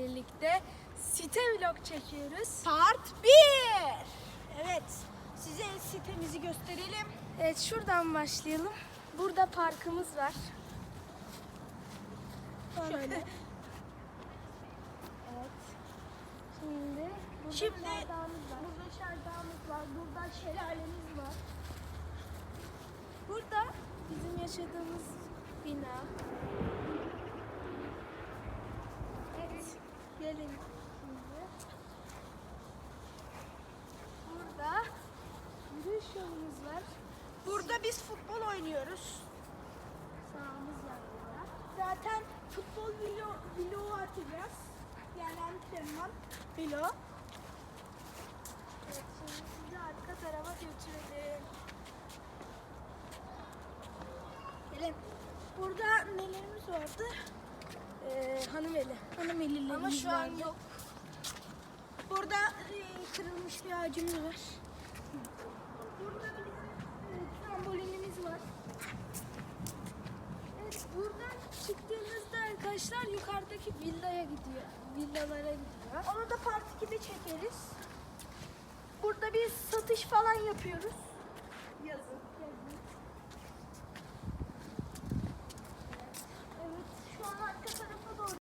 birlikte site vlog çekiyoruz. Part 1. Evet. Size sitemizi gösterelim. Evet şuradan başlayalım. Burada parkımız var. Şöyle. Evet. Şimdi burada Şimdi çardağımız var. burada çardağımız var. Burada şelalemiz var. Burada bizim yaşadığımız bina. Evet. Gelin şimdi. Burada yürüyüş yolumuz var. Burada biz futbol oynuyoruz. Sahamız var burada. Zaten futbol vlog, vlogu atacağız. Yani antrenman vlog. Evet, şimdi sizi arka tarafa götürelim. Gelin. Burada nelerimiz vardı? Ee, hanımeli. Hanımelilerimiz Ama şu an yok. Burada e, kırılmış bir ağacımız var. Burada da bizim e, trambolinimiz var. Evet, buradan çıktığımızda arkadaşlar yukarıdaki villaya gidiyor. Villalara gidiyor. Onu da part 2'de çekeriz. Burada biz satış falan yapıyoruz. Yazın.